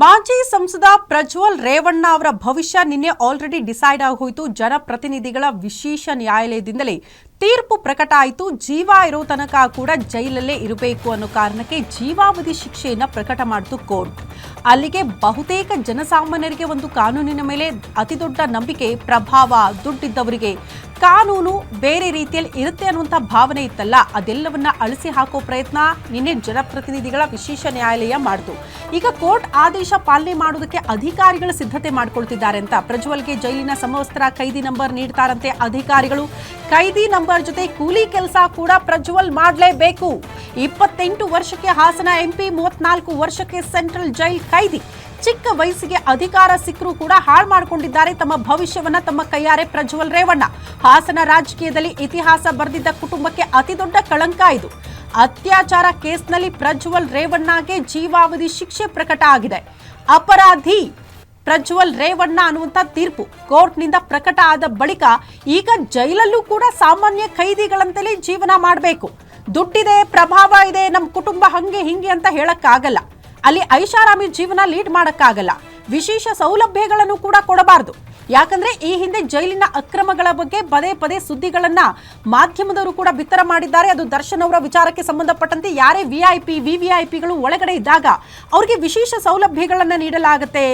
ಮಾಜಿ ಸಂಸದ ಪ್ರಜ್ವಲ್ ರೇವಣ್ಣ ಅವರ ಭವಿಷ್ಯ ನಿನ್ನೆ ಆಲ್ರೆಡಿ ಡಿಸೈಡ್ ಆಗೋಯಿತು. ಜನಪ್ರತಿನಿಧಿಗಳ ವಿಶೇಷ ನ್ಯಾಯಾಲಯದಿಂದಲೇ ತೀರ್ಪು ಪ್ರಕಟ ಆಯಿತು. ಜೀವ ಇರೋ ತನಕ ಕೂಡ ಜೈಲಲ್ಲೇ ಇರಬೇಕು ಅನ್ನೋ ಕಾರಣಕ್ಕೆ ಜೀವಾವಧಿ ಶಿಕ್ಷೆಯನ್ನು ಪ್ರಕಟ ಮಾಡಿತು ಕೋರ್ಟ್. ಅಲ್ಲಿಗೆ ಬಹುತೇಕ ಜನಸಾಮಾನ್ಯರಿಗೆ ಒಂದು ಕಾನೂನಿನ ಮೇಲೆ ಅತಿದೊಡ್ಡ ನಂಬಿಕೆ, ಪ್ರಭಾವ ದುಡ್ಡಿದ್ದವರಿಗೆ ಕಾನೂನು ಬೇರೆ ರೀತಿಯಲ್ಲಿ ಇರುತ್ತೆ ಅನ್ನುವಂಥ ಭಾವನೆ ಇತ್ತಲ್ಲ, ಅದೆಲ್ಲವನ್ನ ಅಳಿಸಿ ಹಾಕೋ ಪ್ರಯತ್ನ ನಿನ್ನೆ ಜನಪ್ರತಿನಿಧಿಗಳ ವಿಶೇಷ ನ್ಯಾಯಾಲಯ ಮಾಡಿತು. ಈಗ ಕೋರ್ಟ್ ಆದೇಶ ಪಾಲನೆ ಮಾಡೋದಕ್ಕೆ ಅಧಿಕಾರಿಗಳು ಸಿದ್ಧತೆ ಮಾಡಿಕೊಳ್ತಿದ್ದಾರೆ ಅಂತ. ಪ್ರಜ್ವಲ್ಗೆ ಜೈಲಿನ ಸಮವಸ್ತ್ರ, ಕೈದಿ ನಂಬರ್ ನೀಡ್ತಾರಂತೆ ಅಧಿಕಾರಿಗಳು. ಕೈದಿ ನಂಬರ್ ಜೊತೆ ಕೂಲಿ ಕೆಲಸ ಕೂಡ ಪ್ರಜ್ವಲ್ ಮಾಡಲೇಬೇಕು. ಇಪ್ಪತ್ತೆಂಟು ವರ್ಷಕ್ಕೆ ಹಾಸನ ಎಂಪಿ, ಮೂವತ್ನಾಲ್ಕು ವರ್ಷಕ್ಕೆ ಸೆಂಟ್ರಲ್ ಜೈಲ್ ಖೈದಿ ಚಿಕ್ಕ ವಯಸ್ಸಿಗೆ ಅಧಿಕಾರ ಸಿಕ್ಕರೂ ಕೂಡ ಹಾಳು ಮಾಡಿಕೊಂಡಿದ್ದಾರೆ. ತಮ್ಮ ಭವಿಷ್ಯವನ್ನ ತಮ್ಮ ಕೈಯಾರೆ ಪ್ರಜ್ವಲ್ ರೇವಣ್ಣ. ಹಾಸನ ರಾಜಕೀಯದಲ್ಲಿ ಇತಿಹಾಸ ಬರೆದಿದ್ದ ಕುಟುಂಬಕ್ಕೆ ಅತಿದೊಡ್ಡ ಕಳಂಕ ಇದು. ಅತ್ಯಾಚಾರ ಕೇಸ್ನಲ್ಲಿ ಪ್ರಜ್ವಲ್ ರೇವಣ್ಣಗೆ ಜೀವಾವಧಿ ಶಿಕ್ಷೆ ಪ್ರಕಟ ಆಗಿದೆ. ಅಪರಾಧಿ ಪ್ರಜ್ವಲ್ ರೇವಣ್ಣ ಅನ್ನುವಂಥ ತೀರ್ಪು ಕೋರ್ಟ್ನಿಂದ ಪ್ರಕಟ ಆದ ಬಳಿಕ ಈಗ ಜೈಲಲ್ಲೂ ಕೂಡ ಸಾಮಾನ್ಯ ಖೈದಿಗಳಂತಲೇ ಜೀವನ ಮಾಡಬೇಕು. ದುಡ್ಡಿದೆ, ಪ್ರಭಾವ ಇದೆ ನಮ್ಮ ಕುಟುಂಬ ಹಂಗೆ ಹಿಂಗೆ ಅಂತ ಹೇಳಕ್ಕಾಗಲ್ಲ. ಅಲ್ಲಿ ಐಷಾರಾಮಿ ಜೀವನ ಲೀಡ್ ಮಾಡಕ್ಕಾಗಲ್ಲ. ವಿಶೇಷ ಸೌಲಭ್ಯಗಳನ್ನು ಕೂಡ ಕೊಡಬಾರದು. ಯಾಕಂದ್ರೆ ಈ ಹಿಂದೆ ಜೈಲಿನ ಅಕ್ರಮಗಳ ಬಗ್ಗೆ ಪದೇ ಪದೇ ಸುದ್ದಿಗಳನ್ನ ಮಾಧ್ಯಮದವರು ಕೂಡ ಬಿತ್ತರ ಮಾಡಿದ್ದಾರೆ. ಅದು ದರ್ಶನ್ ಅವರ ವಿಚಾರಕ್ಕೆ ಸಂಬಂಧಪಟ್ಟಂತೆ ಯಾರೇ ವಿ ಐ ಪಿ ಒಳಗಡೆ ಇದ್ದಾಗ ಅವರಿಗೆ ವಿಶೇಷ ಸೌಲಭ್ಯಗಳನ್ನ ನೀಡಲಾಗುತ್ತೆ.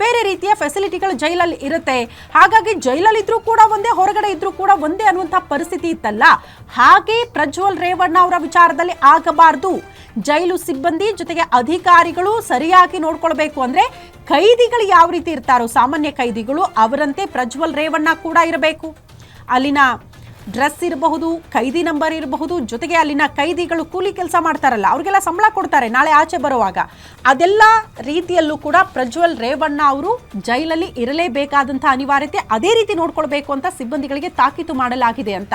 ಬೇರೆ ರೀತಿಯ ಫೆಸಿಲಿಟಿಗಳು ಜೈಲಲ್ಲಿ ಇರುತ್ತೆ. ಹಾಗಾಗಿ ಜೈಲಲ್ಲಿ ಇದ್ರೂ ಕೂಡ ಒಂದೇ, ಹೊರಗಡೆ ಇದ್ರೂ ಕೂಡ ಒಂದೇ ಅನ್ನುವಂಥ ಪರಿಸ್ಥಿತಿ ಇತ್ತಲ್ಲ. ಹಾಗೆ ಪ್ರಜ್ವಲ್ ರೇವಣ್ಣ ಅವರ ವಿಚಾರದಲ್ಲಿ ಆಗಬಾರದು. ಜೈಲು ಸಿಬ್ಬಂದಿ ಜೊತೆಗೆ ಅಧಿಕಾರಿಗಳು ಸರಿಯಾಗಿ ನೋಡ್ಕೊಳ್ಬೇಕು ಅಂದ್ರೆ ಕೈದಿಗಳು ಯಾವ ರೀತಿ ಇರ್ತಾರೋ, ಸಾಮಾನ್ಯ ಕೈದಿಗಳು ಅವರಂತೆ ಪ್ರಜ್ವಲ್ ರೇವಣ್ಣ ಕೂಡ ಇರಬೇಕು. ಅಲ್ಲಿನ ಡ್ರೆಸ್ ಇರಬಹುದು ಖೈದಿ ನಂಬರ್ ಇರಬಹುದು, ಜೊತೆಗೆ ಅಲ್ಲಿನ ಖೈದಿಗಳು ಕೂಲಿ ಕೆಲಸ ಮಾಡ್ತಾರಲ್ಲ, ಅವ್ರಿಗೆಲ್ಲ ಸಂಬಳ ಕೊಡ್ತಾರೆ ನಾಳೆ ಆಚೆ ಬರುವಾಗ. ಅದೆಲ್ಲ ರೀತಿಯಲ್ಲೂ ಕೂಡ ಪ್ರಜ್ವಲ್ ರೇವಣ್ಣ ಅವರು ಜೈಲಲ್ಲಿ ಇರಲೇಬೇಕಾದಂಥ ಅನಿವಾರ್ಯತೆ ಅದೇ ರೀತಿ ನೋಡ್ಕೊಳ್ಬೇಕು ಅಂತ ಸಿಬ್ಬಂದಿಗಳಿಗೆ ತಾಕೀತು ಮಾಡಲಾಗಿದೆ ಅಂತ.